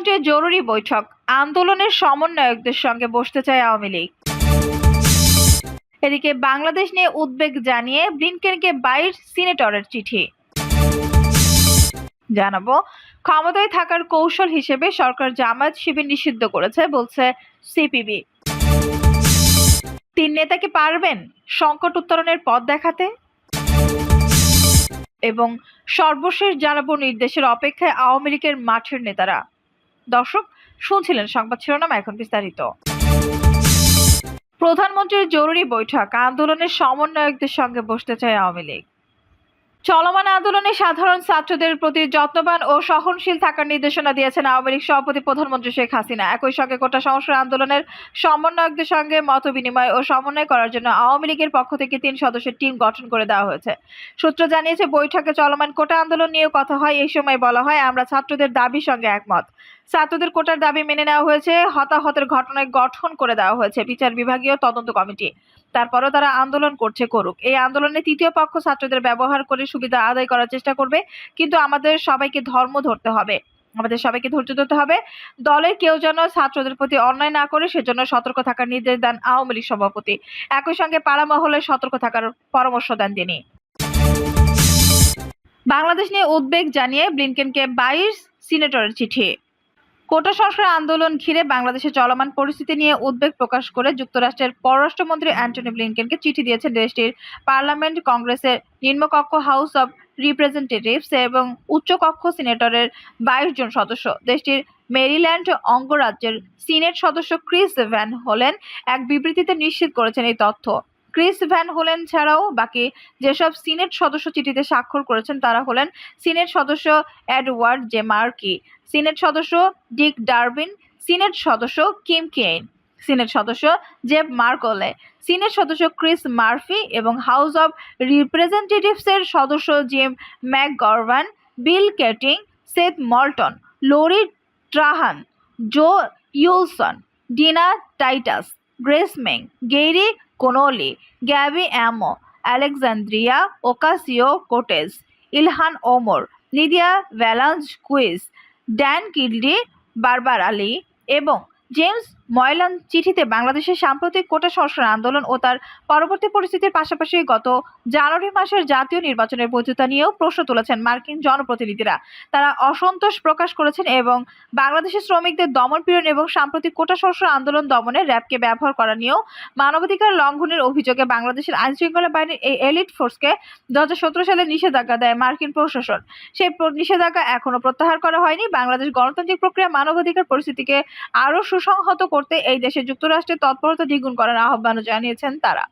প্রধানমন্ত্রীর জরুরি বৈঠক। আন্দোলনের সমন্বয়কদের সঙ্গে বসতে চায় আওয়ামী লীগ। এদিকে বাংলাদেশ নিয়ে উদ্বেগ জানিয়ে ব্লিনকেনকে বাইর সিনেটরের চিঠি। জানাব, ক্ষমতায় থাকার কৌশল হিসেবে সরকার জামায়াত শিবির নিষিদ্ধ করেছে, বলছে সিপিবি। তিন নেতা কি পারবেন সংকট উত্তরণের পথ দেখাতে? এবং সর্বশেষ জানাব নির্দেশের অপেক্ষায় আওয়ামী লীগের মাঠের নেতারা। দর্শক শুনছিলেন সংবাদ শিরোনাম এখন বিস্তারিত। প্রধানমন্ত্রীর জরুরি বৈঠক, আন্দোলনের সমন্বয়কদের সঙ্গে বসতে চায় আওয়ামী লীগ। চলমান আন্দোলনে সাধারণ ছাত্রদের প্রতি যত্নবান ও সহনশীল থাকার নির্দেশনা দিয়েছেন আওয়ামী লীগ সভাপতি প্রধানমন্ত্রী শেখ হাসিনা। একই সঙ্গে কোটা সংস্কার আন্দোলনের সমন্বয়কদের সঙ্গে মত বিনিময় ও সমন্বয় করার জন্য আওয়ামী লীগের পক্ষ থেকে তিন সদস্যের টিম গঠন করে দেওয়া হয়েছে। সূত্র জানিয়েছে, বৈঠকে চলমান কোটা আন্দোলন নিয়েও কথা হয়। এই সময় বলা হয়, আমরা ছাত্রদের দাবির সঙ্গে একমত। ছাত্রদের কোটার দাবি মেনে নেওয়া হয়েছে। হতাহতের ঘটনায় গঠন করে দেওয়া হয়েছে বিচার বিভাগীয় তদন্ত কমিটি। তারপরও তারা আন্দোলন করছে করুক। এই আন্দোলনে তৃতীয় পক্ষ ছাত্রদের ব্যবহার করে সুবিধা আদায় করার চেষ্টা করবে, কিন্তু আমাদের সবাইকে ধর্ম ধরতে হবে। আমাদের সবাইকে ধৈর্য ধরতে হবে। দলের কেউ যেন ছাত্রদের প্রতি অন্যায় না করে, সেজন্য সতর্ক থাকার নির্দেশ দেন আওয়ামী লীগ সভাপতি। একই সঙ্গে পাড়া মহলে সতর্ক থাকার পরামর্শ দেন তিনি। বাংলাদেশ নিয়ে উদ্বেগ জানিয়ে ব্লিনকেনকে বাইশ সিনেটরের চিঠি। কোটা সংস্কার আন্দোলন ঘিরে বাংলাদেশে চলমান পরিস্থিতি নিয়ে উদ্বেগ প্রকাশ করে যুক্তরাষ্ট্রের পররাষ্ট্রমন্ত্রী অ্যান্টনি ব্লিনকেনকে চিঠি দিয়েছেন দেশটির পার্লামেন্ট, কংগ্রেসের নিম্নকক্ষ হাউস অব রিপ্রেজেন্টেটিভস এবং উচ্চকক্ষ সিনেটরের বাইশ জন সদস্য। দেশটির মেরিল্যান্ড অঙ্গরাজ্যের সিনেট সদস্য ক্রিস ভ্যান হোলেন এক বিবৃতিতে নিশ্চিত করেছেন এই তথ্য। ক্রিস ভ্যান হোলেন ছাড়াও বাকি যেসব সিনেট সদস্য চিঠিতে স্বাক্ষর করেছেন, তারা হলেন সিনেট সদস্য এডওয়ার্ড জে মার্কি, সিনেট সদস্য ডিক ডারবিন সিনেট সদস্য কিম কেইন, সিনেট সদস্য জেব মার্কলে, সিনেট সদস্য ক্রিস মার্ফি এবং হাউস অব রিপ্রেজেন্টেটিভসের সদস্য Jim McGovern, Bill Keating, Seth Moulton, Lori Trahan, Joe Wilson, Dina Titus Grace Meng Gerry Connolly Gabe Amo Alexandria Ocasio Cortez Ilhan Omar Nydia Velazquez Dan Kildee Barbara Lee এবং James ময়লান চিঠিতে বাংলাদেশের সাম্প্রতিক কোটা সংস্কার আন্দোলন ও তার পরবর্তী পরিস্থিতির পাশাপাশি গত জানুয়ারি মাসের জাতীয় নির্বাচনের বৈধতা নিয়েও প্রশ্ন তুলেছেন মার্কিন জনপ্রতিনিধিরা। তারা অসন্তোষ প্রকাশ করেছেন এবং বাংলাদেশের শ্রমিকদের দমনপীড়ন এবং সাম্প্রতিক কোটা সংস্কার আন্দোলন দমনে র্যাবকে ব্যবহার করা নিয়েও মানবাধিকার লঙ্ঘনের অভিযোগে বাংলাদেশের আইনশৃঙ্খলা বাহিনীর এই এলিট ফোর্সকে দু হাজার সতেরো সালে নিষেধাজ্ঞা দেয় মার্কিন প্রশাসন। সেই নিষেধাজ্ঞা এখনও প্রত্যাহার করা হয়নি। বাংলাদেশ গণতান্ত্রিক প্রক্রিয়া মানবাধিকার পরিস্থিতিকে আরও সুসংহত করতে এই দেশে যুক্তরাষ্ট্রের তৎপরতা দ্বিগুণ করার আহ্বানও জানিয়েছেন তারা।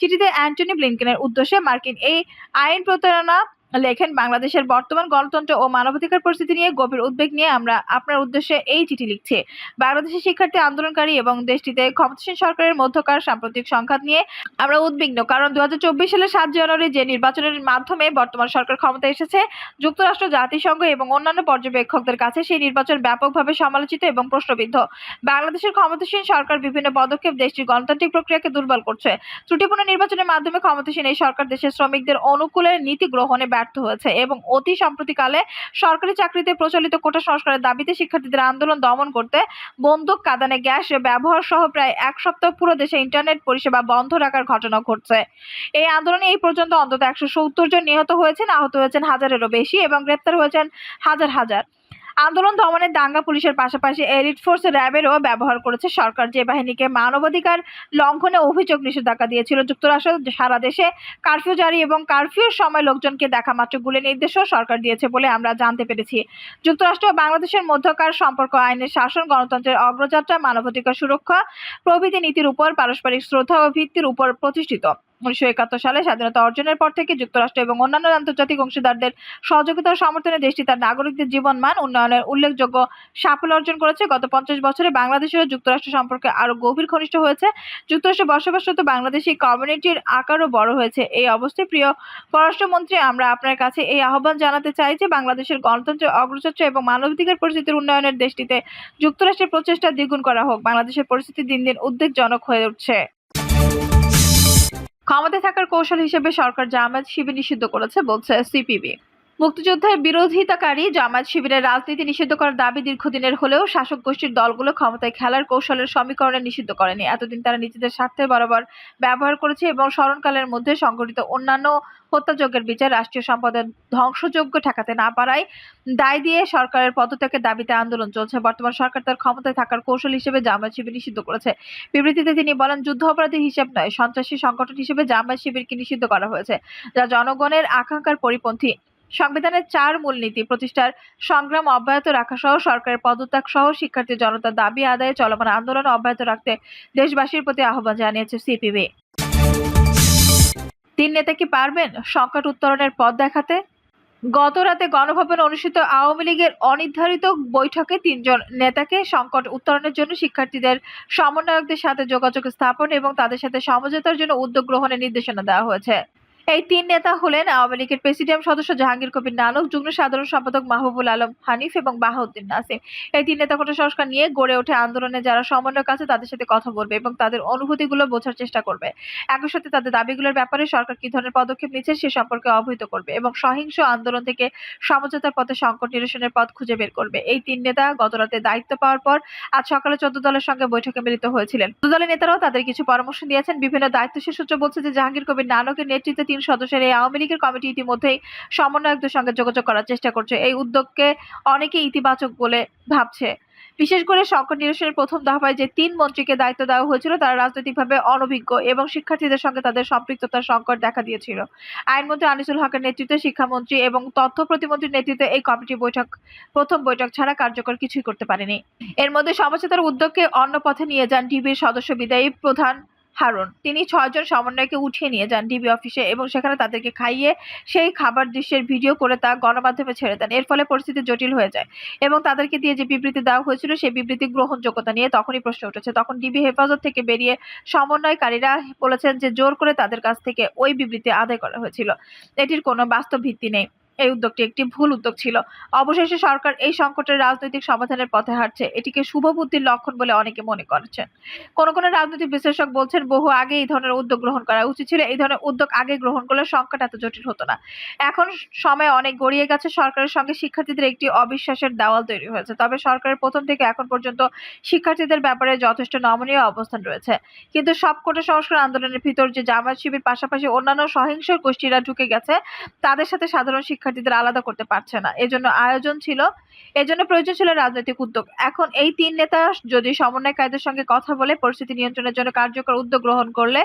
চিঠিতে অ্যান্টনি ব্লিনকেনের উদ্দেশ্যে মার্কিন এই আইন প্রতারণা লেখেন, বাংলাদেশের বর্তমান গণতন্ত্র ও মানবাধিকার পরিস্থিতি নিয়ে গভীর উদ্বেগ নিয়ে আমরা আপনার উদ্দেশ্যে এই চিঠি লিখছি। বাংলাদেশের শিক্ষার্থী আন্দোলনকারী এবং দেশটিতে ক্ষমতাসীন সরকারের মধ্যকার সাম্প্রতিক সংঘাত নিয়ে আমরা উদ্বিগ্ন। কারণ দু সালের সাত জানুয়ারি যে নির্বাচনের মাধ্যমে বর্তমান সরকার ক্ষমতায় এসেছে, যুক্তরাষ্ট্র, জাতিসংঘ এবং অন্যান্য পর্যবেক্ষকদের কাছে সেই নির্বাচন ব্যাপকভাবে সমালোচিত এবং প্রশ্নবিদ্ধ। বাংলাদেশের ক্ষমতাসীন সরকার বিভিন্ন পদক্ষেপ দেশটির গণতান্ত্রিক প্রক্রিয়াকে দুর্বল করছে। ত্রুটিপূর্ণ নির্বাচনের মাধ্যমে ক্ষমতাসীন এই সরকার দেশের শ্রমিকদের অনুকূলে নীতি গ্রহণে ব্যর্থ হয়েছে এবং অতি সম্প্রতিকালে সরকারি চাকরিতে প্রচলিত কোটা সংস্কারের দাবিতে শিক্ষার্থীদের আন্দোলন দমন করতে বন্দুক, কাদানে গ্যাস ব্যবহার সহ প্রায় এক সপ্তাহ পুরো দেশে ইন্টারনেট পরিষেবা বন্ধ রাখার ঘটনা ঘটছে। এই আন্দোলনে এই পর্যন্ত অন্তত একশো সত্তর জন নিহত হয়েছেন, আহত হয়েছেন হাজারেরও বেশি এবং গ্রেপ্তার হয়েছেন হাজার হাজার। আন্দোলন দমনে দাঙ্গা পুলিশের পাশাপাশি এলিট ফোর্স র্যাবেরও ব্যবহার করেছে সরকার। যে বাহিনীকে মানবাধিকার লঙ্ঘনে অভিযোগ নিষেধাজ্ঞা দিয়েছিল, যুক্তরাষ্ট্র সারা দেশে কারফিউ জারি এবং কারফিউর সময় লোকজনকে দেখা মাত্র গুলি নির্দেশও সরকার দিয়েছে বলে আমরা জানতে পেরেছি। যুক্তরাষ্ট্র ও বাংলাদেশের মধ্যকার সম্পর্ক আইনের শাসন, গণতন্ত্রের অগ্রযাত্রা, মানবাধিকার সুরক্ষা প্রভৃতি নীতির উপর পারস্পরিক শ্রদ্ধা ও ভিত্তির উপর প্রতিষ্ঠিত। উনিশশো একাত্তর সালে স্বাধীনতা অর্জনের পর থেকে যুক্তরাষ্ট্র এবং অন্যান্য আন্তর্জাতিক অংশীদারদের সহযোগিতা সমর্থনে দেশটি তার নাগরিকদের জীবন মান উন্নয়নের উল্লেখযোগ্য সাফল্য অর্জন করেছে। গত পঞ্চাশ বছরে বাংলাদেশের যুক্তরাষ্ট্র সম্পর্কে আরও গভীর ঘনিষ্ঠ হয়েছে। যুক্তরাষ্ট্রে বসবাসরত বাংলাদেশি কমিউনিটির আকারও বড় হয়েছে। এই অবস্থায় প্রিয় পররাষ্ট্রমন্ত্রী, আমরা আপনার কাছে এই আহ্বান জানাতে চাই যে বাংলাদেশের গণতন্ত্রের অগ্রযাত্রা এবং মানবাধিকার পরিস্থিতির উন্নয়নের দেশটিতে যুক্তরাষ্ট্রের প্রচেষ্টা দ্বিগুণ করা হোক। বাংলাদেশের পরিস্থিতি দিন দিন উদ্বেগজনক হয়ে উঠছে। ক্ষমতায় থাকার কৌশল হিসেবে সরকার জামায়াত শিবির নিষিদ্ধ করেছে বলছে সিপিবি। মুক্তিযুদ্ধের বিরোধিতাকারী জামায়াত শিবিরের রাজনীতি নিষিদ্ধ করার দাবি দীর্ঘদিনের হলেও শাসক গোষ্ঠীর দলগুলো ক্ষমতায় খেলার কৌশলের সমীকরণে নিষিদ্ধ করেনি। এতদিন তারা নিজেদের স্বার্থে বরাবর ব্যবহার করেছে এবং স্মরণকালের মধ্যে সংঘটিত অন্যান্য হত্যাযজ্ঞের বিচার রাষ্ট্রীয় সম্পদের ধ্বংসযজ্ঞ ঠেকাতে না পারায় দায় দিয়ে সরকারের পদত্যাগের দাবিতে আন্দোলন চলছে। বর্তমান সরকার তার ক্ষমতায় থাকার কৌশল হিসেবে জামায়াত শিবির নিষিদ্ধ করেছে। বিবৃতিতে তিনি বলেন যুদ্ধ অপরাধী হিসেব নয়, সন্ত্রাসী সংগঠন হিসেবে জামায়াত শিবিরকে নিষিদ্ধ করা হয়েছে, যা জনগণের আকাঙ্ক্ষার পরিপন্থী সংবিধানের চার মূলনীতি, প্রতিষ্ঠার সংগ্রাম অব্যাহত রাখা সহ সরকারের পদত্যাগ সহ শিক্ষার্থী জনতার দাবি আদায়ে চলমান আন্দোলন অব্যাহত রাখতে দেশবাসীর প্রতি আহ্বান জানিয়েছে সিপিবি। তিন নেতা কি পারবেন সংকট উত্তরণের পথ দেখাতে? গত রাতে গণভবনে অনুষ্ঠিত আওয়ামী লীগের অনির্ধারিত বৈঠকে তিনজন নেতাকে সংকট উত্তরণের জন্য শিক্ষার্থীদের সমন্বয়কদের সাথে যোগাযোগ স্থাপন এবং তাদের সাথে সমঝোতার জন্য উদ্যোগ গ্রহণের নির্দেশনা দেওয়া হয়েছে। এই তিন নেতা হলেন আওয়ামী লীগের প্রেসিডিয়াম সদস্য জাহাঙ্গীর কবির নানক, যুগ্ম সাধারণ সম্পাদক মাহবুবুল আলম হানিফ এবং বাহাউদ্দিন নাসিম। এই তিন নেতা কোটা সংস্কার নিয়ে গড়ে ওঠে আন্দোলনে যারা সমন্বয়ক আছে তাদের সাথে কথা বলবে এবং তাদের অনুভূতিগুলো বোঝার চেষ্টা করবে। একই সাথে তাদের দাবিগুলোর ব্যাপারে সরকার কি ধরনের পদক্ষেপ নিচ্ছে সে সম্পর্কে অবহিত করবে এবং সহিংস আন্দোলন থেকে সমঝোতার পথে সংকট নিরসনের পথ খুঁজে বের করবে। এই তিন নেতা গতরাতে দায়িত্ব পাওয়ার পর আজ সকালে চোদ্দ দলের সঙ্গে বৈঠকে মিলিত হয়েছিলেন। চোদ্দ দলের নেতারাও তাদের কিছু পরামর্শ দিয়েছেন। বিভিন্ন দায়িত্বশীল সূত্র বলছে যে জাহাঙ্গীর কবির নানকের নেতৃত্বে তিন সদস্যের এই আওয়ামী লীগের কমিটি ইতিমধ্যেই সমন্বয়কদের সঙ্গে যোগাযোগ করার চেষ্টা করছে। এই উদ্যোগকে অনেকে ইতিবাচক বলে ভাবছে। বিশেষ করে সংকট নিরসনের প্রথম দফায় যে তিন মন্ত্রীকে দায়িত্ব দেওয়া হয়েছিল, তারা রাজনৈতিকভাবে অনভিজ্ঞ এবং শিক্ষার্থীদের সঙ্গে তাদের সম্পৃক্ততার সংকট দেখা দিয়েছিল। আইনমন্ত্রী আনিসুল হকের নেতৃত্বে শিক্ষামন্ত্রী এবং তথ্য প্রতিমন্ত্রীর নেতৃত্বে এই কমিটি বৈঠক, প্রথম বৈঠক ছাড়া কার্যকর কিছুই করতে পারেনি। এর মধ্যে সমঝোতার উদ্যোগকে অন্য পথে নিয়ে যান ডিবির সদস্য বিদায়ী প্রধান হারুন। তিনি ছয়জন সমন্বয়কে উঠিয়ে নিয়ে যান ডিবি অফিসে এবং সেখানে তাদেরকে খাইয়ে সেই খাবার দৃশ্যের ভিডিও করে তা গণমাধ্যমে ছেড়ে দেন। এর ফলে পরিস্থিতি জটিল হয়ে যায় এবং তাদেরকে দিয়ে যে বিবৃতি দেওয়া হয়েছিল সেই বিবৃতি গ্রহণযোগ্যতা নিয়ে তখনই প্রশ্ন উঠেছে। তখন ডিবি হেফাজত থেকে বেরিয়ে সমন্বয়কারীরা বলেছেন যে জোর করে তাদের কাছ থেকে ওই বিবৃতি আদায় করা হয়েছিল। এটির কোনো বাস্তব ভিত্তি নেই। এই উদ্যোগটি একটি ভুল উদ্যোগ ছিল। অবশেষে সরকার এই সংকটের রাজনৈতিক সমাধানের পথে হাঁটছে। এটিকে শুভ বুদ্ধির লক্ষণ বলে অনেকে মনে করছেন। কোন কোন রাজনৈতিক বিশ্লেষক বলছেন, বহু আগে এই ধরনের উদ্যোগ গ্রহণ করা উচিত ছিল। এই ধরনের উদ্যোগ আগে গ্রহণ করলে সংকট এত জটিল হতো না। এখন সময় অনেক গড়িয়ে গেছে। সরকারের সঙ্গে শিক্ষার্থীদের একটি অবিশ্বাসের দেওয়াল তৈরি হয়েছে। তবে সরকারের প্রথম থেকে এখন পর্যন্ত শিক্ষার্থীদের ব্যাপারে যথেষ্ট নমনীয় অবস্থান রয়েছে। কিন্তু সব কোটা সংস্কার আন্দোলনের ভিতর যে জামায়াত শিবির, পাশাপাশি অন্যান্য সহিংস গোষ্ঠীরা ঢুকে গেছে, তাদের সাথে সাধারণ শিক্ষার্থীদের আলাদা করতে পারছে না। এজন্য আয়োজন ছিল, এজন্য প্রয়োজন ছিল রাজনৈতিক উদ্যোগ। এখন এই তিন নেতা যদি সমন্বয়কারীদের সঙ্গে কথা বলে, পরিস্থিতি নিয়ন্ত্রণের জন্য কার্যকর উদ্যোগ গ্রহণ করলে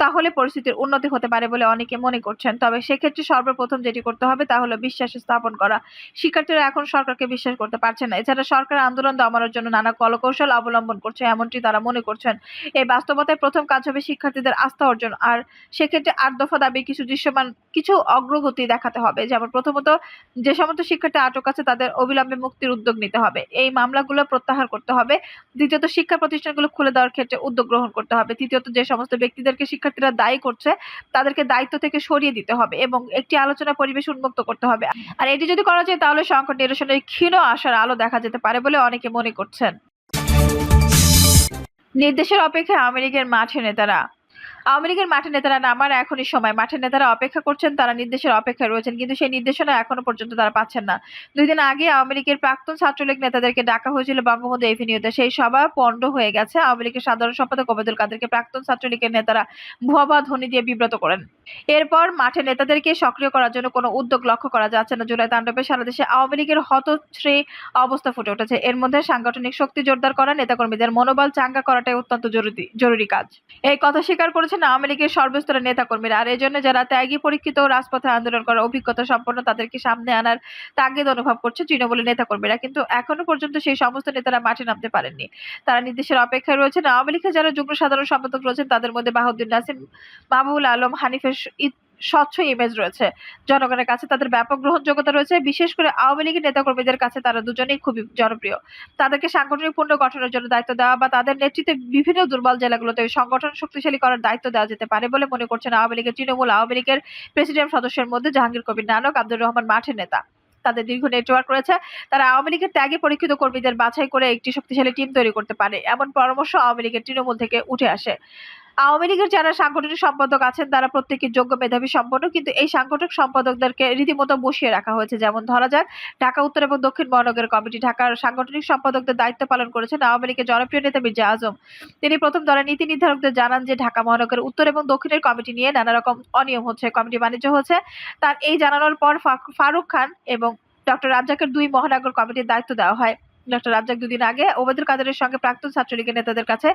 তাহলে পরিস্থিতির উন্নতি হতে পারে বলে অনেকে মনে করছেন। তবে সেক্ষেত্রে সর্বপ্রথম যেটি করতে হবে তা হলো বিশ্বাস স্থাপন করা। শিক্ষার্থীরা এখন সরকারকে বিশ্বাস করতে পারছে না। এছাড়া সরকার আন্দোলন দমানোর জন্য নানা কলকৌশল অবলম্বন করছে এমনটি তারা মনে করছেন। এই বাস্তবতায় প্রথম কাজ হবে শিক্ষার্থীদের আস্থা অর্জন। আর সেক্ষেত্রে আট দফা দাবি কিছু দৃশ্যমান, কিছু অগ্রগতি দেখাতে হবে। যেমন প্রথমত, যে সমস্ত শিক্ষার্থী আটক আছে তাদের অবিলম্বে মুক্তির উদ্যোগ নিতে হবে। এই মামলাগুলো প্রত্যাহার করতে হবে। দ্বিতীয়ত, শিক্ষা প্রতিষ্ঠানগুলো খুলে দেওয়ার ক্ষেত্রে উদ্যোগ গ্রহণ করতে হবে। তৃতীয়ত, যে সমস্ত ব্যক্তিদেরকে শিক্ষার্থীরা দায়ী করছে, তাদেরকে দায়িত্ব থেকে সরিয়ে দিতে হবে এবং একটি আলোচনা পরিবেশ উন্মুক্ত করতে হবে। আর এটি যদি করা যায়, তাহলে সংকট নিরসনের ক্ষীণ আশার আলো দেখা যেতে পারে বলে অনেকে মনে করছেন। নির্দেশের অপেক্ষায় আমেরিকার মাঠে নেতারা আওয়ামী লীগের মাঠে নেতারা নামার এখনই সময়। মাঠের নেতারা অপেক্ষা করছেন, তারা নির্দেশের অপেক্ষায় রয়েছেন, কিন্তু সেই নির্দেশনা এখনও পর্যন্ত তারা পাচ্ছেন না। দুই দিন আগে আওয়ামী লীগের প্রাক্তন ছাত্রলীগ নেতাদেরকে ডাকা হয়েছিল বঙ্গবন্ধু এভিনিউতে। সেই সভা পণ্ড হয়ে গেছে। আওয়ামী লীগের সাধারণ সম্পাদক ওবায়দুল কাদেরকে প্রাক্তন ছাত্রলীগের নেতারা ভুয়া ধ্বনি দিয়ে বিব্রত করেন। এরপর মাঠে নেতাদেরকে সক্রিয় করার জন্য কোনো উদ্যোগ লক্ষ্য করা যাচ্ছে না। জুলাই তাণ্ডবে সারা দেশে আওয়ামী লীগের হতশ্রী অবস্থা ফুটে উঠেছে। এর মধ্যে সাংগঠনিক শক্তি জোরদার করা, নেতাকর্মীদের মনোবল চাঙ্গা করাটাই অত্যন্ত জরুরি জরুরি কাজ। এই কথা স্বীকার করেছেন আওয়ামী লীগের সর্বস্তরের নেতাকর্মীরা। আর এই জন্য যারা ত্যাগী, পরীক্ষিত রাজপথে আন্দোলন করার অভিজ্ঞতা সম্পন্ন তাদেরকে সামনে আনার তাগিদ অনুভব করছে তৃণমূলের নেতাকর্মীরা। কিন্তু এখনও পর্যন্ত সেই সমস্ত নেতারা মাঠে নামতে পারেননি। তারা নির্দেশের অপেক্ষায় রয়েছেন। আওয়ামী লীগের যারা যুগ্ম সাধারণ সম্পাদক রয়েছেন, তাদের মধ্যে বাহাউদ্দিন নাসিম মাহবুল আলম, হানিফের স্বচ্ছ ইমেজ রয়েছে। জনগণের কাছে তাদের ব্যাপক গ্রহণযোগ্যতা রয়েছে। বিশেষ করে আওয়ামী লীগের নেতাকর্মীদের কাছে তারা দুজনেই খুবই জনপ্রিয়। তাদেরকে সাংগঠনিক পূর্ণ গঠনের জন্য দায়িত্ব দেওয়া বা তাদের নেতৃত্বে বিভিন্ন দুর্বল জেলাগুলোতে সংগঠন শক্তিশালী করার দায়িত্ব দেওয়া যেতে পারে বলে মনে করছেন আওয়ামী লীগের তৃণমূল, আওয়ামী লীগের প্রেসিডেন্ট সদস্যের মধ্যে জাহাঙ্গীর কবির নানক, আব্দুর রহমান মাঠের নেতা। তাদের দীর্ঘ নেটওয়ার্ক রয়েছে। তারা আওয়ামী লীগের ত্যাগে পরীক্ষিত কর্মীদের বাছাই করে একটি শক্তিশালী টিম তৈরি করতে পারে। এমন পরামর্শ আওয়ামী লীগের তৃণমূল থেকে উঠে আসে। আওয়ামী লীগের যারা সাংগঠনিক সম্পাদক আছেন, তারা প্রত্যেকে যোগ্য মেধাবী সম্পন্ন, কিন্তু এই সাংগঠনিক সম্পাদকদেরকে রীতিমতো বসিয়ে রাখা হয়েছে। যেমন ধরা যাক, ঢাকা, উত্তর এবং দক্ষিণ মহানগর কমিটি। ঢাকার সাংগঠনিক সম্পাদকদের দায়িত্ব পালন করেছেন আওয়ামী লীগের জনপ্রিয় নেতা মির্জা আজম। তিনি প্রথম দলের নীতি নির্ধারকদের জানান যে, ঢাকা মহানগর উত্তর এবং দক্ষিণের কমিটি নিয়ে নানা রকম অনিয়ম হচ্ছে, কমিটি বাণিজ্য হচ্ছে। তার এই জানানোর পর ফারুক খান এবং ডক্টর রাজ্জাকের দুই মহানগর কমিটির দায়িত্ব দেওয়া হয়। ডক্টর রাজ্জাক দুদিন আগে ওবায়দুল কাদেরের সঙ্গে প্রাক্তন ছাত্রলীগের নেতাদের কাছে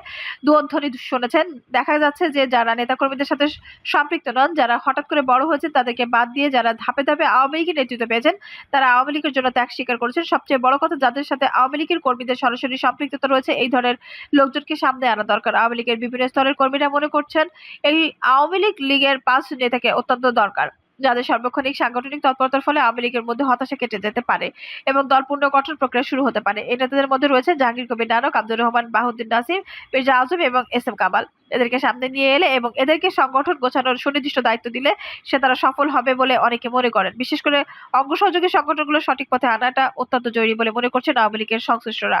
দুধ্বনি শুনেছেন। দেখা যাচ্ছে যে যারা নেতাকর্মীদের সাথে সম্পৃক্ত নন, যারা হঠাৎ করে বড় হয়েছেন তাদেরকে বাদ দিয়ে যারা ধাপে ধাপে আওয়ামী লীগের নেতৃত্ব পেয়েছেন, তারা আওয়ামী লীগের জন্য ত্যাগ স্বীকার করেছেন। সবচেয়ে বড় কথা, যাদের সাথে আওয়ামী লীগের কর্মীদের সরাসরি সম্পৃক্ততা রয়েছে, এই ধরনের লোকজনকে সামনে আনা দরকার। আওয়ামী লীগের বিভিন্ন স্তরের কর্মীরা মনে করছেন, এই আওয়ামী লীগ লীগের পাঁচ নেতাকে অত্যন্ত দরকার। যাদের সার্বক্ষণিক সাংগঠনিক তৎপরতার ফলে আওয়ামী লীগের মধ্যে হতাশা কেটে যেতে পারে এবং দল পুনর্গঠন প্রক্রিয়া শুরু হতে পারে। এই নেতাদের মধ্যে রয়েছে জাহাঙ্গীর কবির নানক, আব্দুর রহমান বাহুদ্দিন নাসির, মির্জা আজম এবং এস এম কামাল। এদেরকে সামনে নিয়ে এলে এবং এদেরকে সংগঠন গোছানোর সুনির্দিষ্ট দায়িত্ব দিলে সে তারা সফল হবে বলে অনেকে মনে করেন। বিশেষ করে অঙ্গ সহযোগী সংগঠনগুলো সঠিক পথে আনাটা অত্যন্ত জরুরি বলে মনে করছেন আওয়ামী লীগের সংশ্লিষ্টরা।